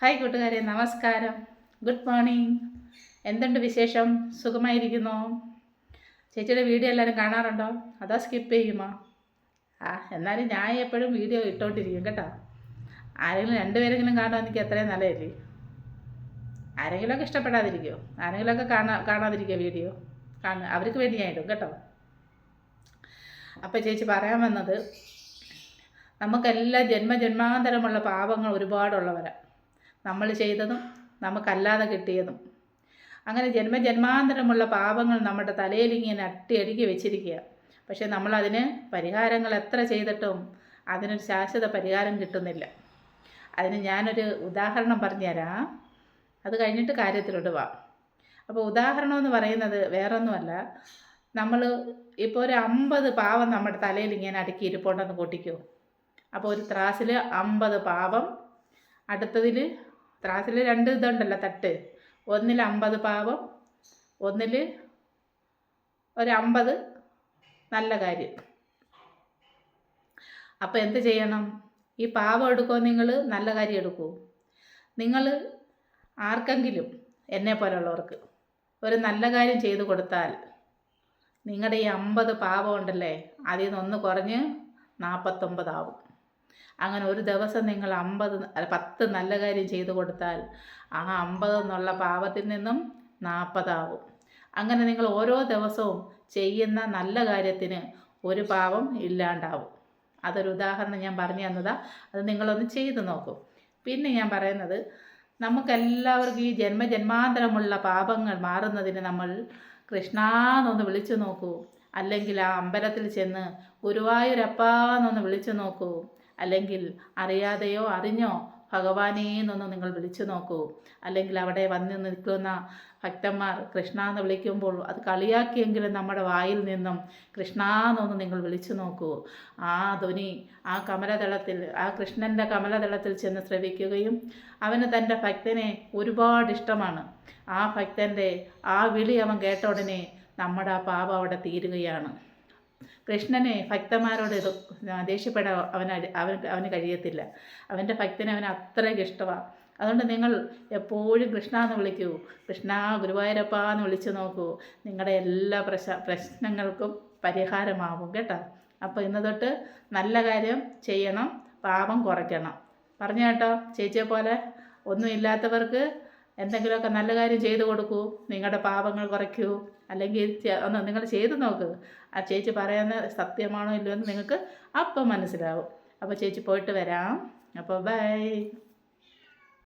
Hi കൂട്ടുകാരെ നമസ്കാരം. Good morning. എന്തുണ്ട് വിശേഷം? സുഖമായിരിക്കുന്നോ? ചേച്ചിയുടെ വീഡിയോ എല്ലാവരും കാണാറുണ്ടോ? അതോ സ്കിപ്പ് ചെയ്യുമോ? ആ എന്നാലും ഞാൻ എപ്പോഴും വീഡിയോ ഇട്ടോണ്ടിരിക്കും കേട്ടോ. ആരെങ്കിലും രണ്ടുപേരെങ്കിലും കാണാൻ എനിക്ക് അത്രയും നല്ലതല്ലേ? ആരെങ്കിലുമൊക്കെ ഇഷ്ടപ്പെടാതിരിക്കുമോ ആരെങ്കിലുമൊക്കെ കാണാ കാണാതിരിക്കുക വീഡിയോ? കാണുക അവർക്ക് വേണ്ടി ഞാൻ ഇടും കേട്ടോ. അപ്പോൾ ചേച്ചി പറയാൻ വന്നത് നമുക്കെല്ലാം ജന്മജന്മാന്തരമുള്ള പാപങ്ങൾ ഒരുപാടുള്ളവരാണ് നമ്മൾ ചെയ്തതും നമുക്കല്ലാതെ കിട്ടിയതും. അങ്ങനെ ജന്മജന്മാന്തരമുള്ള പാപങ്ങൾ നമ്മുടെ തലയിൽ ഇങ്ങനെ അട്ടിയടുക്കി വെച്ചിരിക്കുക പക്ഷെ നമ്മളതിന് പരിഹാരങ്ങൾ എത്ര ചെയ്തിട്ടും അതിനൊരു ശാശ്വത പരിഹാരം കിട്ടുന്നില്ല. അതിന് ഞാനൊരു ഉദാഹരണം പറഞ്ഞുതരാം അത് കഴിഞ്ഞിട്ട് കാര്യത്തിലോട്ട് വാ അപ്പോൾ ഉദാഹരണം എന്ന് പറയുന്നത് വേറൊന്നുമല്ല. നമ്മൾ ഇപ്പോൾ ഒരു അമ്പത് പാവം നമ്മുടെ തലയിൽ ഇങ്ങനെ അടുക്കി ഇരിപ്പുണ്ടെന്ന് കൂട്ടിക്കോ. അപ്പോൾ ഒരു ത്രാസിൽ അമ്പത് പാവം അടുത്തതിൽ ത്രാസിൽ രണ്ട് ഇതുണ്ടല്ലോ തട്ട്. ഒന്നിൽ അമ്പത് പാവം ഒന്നിൽ ഒരു അമ്പത്. നല്ല കാര്യം. അപ്പോൾ എന്ത് ചെയ്യണം? ഈ പാവം എടുക്കുമോ നിങ്ങൾ നല്ല കാര്യം എടുക്കൂ. നിങ്ങൾ ആർക്കെങ്കിലും എന്നെ പോലുള്ളവർക്ക് ഒരു നല്ല കാര്യം ചെയ്തു കൊടുത്താൽ നിങ്ങളുടെ ഈ അമ്പത് പാവം ഉണ്ടല്ലേ അതിൽ നിന്നൊന്ന് കുറഞ്ഞ് നാൽപ്പത്തൊമ്പതാവും അങ്ങനെ ഒരു ദിവസം നിങ്ങൾ അമ്പത് പത്ത് നല്ല കാര്യം ചെയ്തു കൊടുത്താൽ ആ അമ്പത് എന്നുള്ള പാപത്തിൽ നിന്നും നാൽപ്പതാവും. അങ്ങനെ നിങ്ങൾ ഓരോ ദിവസവും ചെയ്യുന്ന നല്ല കാര്യത്തിന് ഒരു പാവം ഇല്ലാണ്ടാവും. അതൊരു ഉദാഹരണം ഞാൻ പറഞ്ഞു തന്നതാ. അത് നിങ്ങളൊന്ന് ചെയ്തു നോക്കും. പിന്നെ ഞാൻ പറയുന്നത് നമുക്കെല്ലാവർക്കും ഈ ജന്മജന്മാന്തരമുള്ള പാപങ്ങൾ മാറുന്നതിന് നമ്മൾ കൃഷ്ണാന്നൊന്ന് വിളിച്ചു നോക്കൂ. അല്ലെങ്കിൽ ആ അമ്പലത്തിൽ ചെന്ന് ഗുരുവായൂരപ്പാന്നൊന്ന് വിളിച്ചു നോക്കൂ. അല്ലെങ്കിൽ അറിയാതെയോ അറിഞ്ഞോ ഭഗവാനേ എന്നൊന്ന് നിങ്ങൾ വിളിച്ചു നോക്കൂ. അല്ലെങ്കിൽ അവിടെ വന്ന് നിൽക്കുന്ന ഭക്തന്മാർ കൃഷ്ണ എന്ന് വിളിക്കുമ്പോൾ അത് കളിയാക്കിയെങ്കിലും നമ്മുടെ വായിൽ നിന്നും കൃഷ്ണ എന്നൊന്ന് നിങ്ങൾ വിളിച്ചു നോക്കൂ. ആ ധ്വനി ആ കമലതളത്തിൽ ആ കൃഷ്ണന്റെ കമലതളത്തിൽ ചെന്ന് ശ്രവിക്കുകയും അവന് തന്റെ ഭക്തനെ ഒരുപാട് ഇഷ്ടമാണ്. ആ ഭക്തന്റെ ആ വിളി അവൻ കേട്ട ഉടനെ നമ്മുടെ ആ പാപം അവിടെ തീരുകയാണ്. കൃഷ്ണനെ ഭക്തന്മാരോട് ദേഷ്യപ്പെടാൻ അവന് അവൻ അവന് കഴിയത്തില്ല. അവന്റെ ഭക്തനെ അവന് അത്രയ്ക്ക് ഇഷ്ടമാണ് അതുകൊണ്ട് നിങ്ങൾ എപ്പോഴും കൃഷ്ണ എന്ന് വിളിക്കൂ. കൃഷ്ണ ഗുരുവായൂരപ്പ എന്ന് വിളിച്ചു നോക്കൂ. നിങ്ങളുടെ എല്ലാ പ്രശ പ്രശ്നങ്ങൾക്കും പരിഹാരമാവും കേട്ടോ. അപ്പോൾ ഇന്ന് തൊട്ട് നല്ല കാര്യം ചെയ്യണം പാപം കുറയ്ക്കണം. പറഞ്ഞു കേട്ടോ ചേച്ചിയെ പോലെ ഒന്നുമില്ലാത്തവർക്ക് എന്തെങ്കിലുമൊക്കെ നല്ല കാര്യം ചെയ്തു കൊടുക്കൂ നിങ്ങളുടെ പാപങ്ങൾ കുറയ്ക്കൂ. അല്ലെങ്കിൽ ഒന്ന് നിങ്ങൾ ചെയ്തു നോക്ക്. ആ ചേച്ചി പറയുന്ന സത്യമാണോ ഇല്ലയോ എന്ന് നിങ്ങൾക്ക് അപ്പം മനസ്സിലാവും. അപ്പോൾ ചേച്ചി പോയിട്ട് വരാം. അപ്പോൾ ബൈ.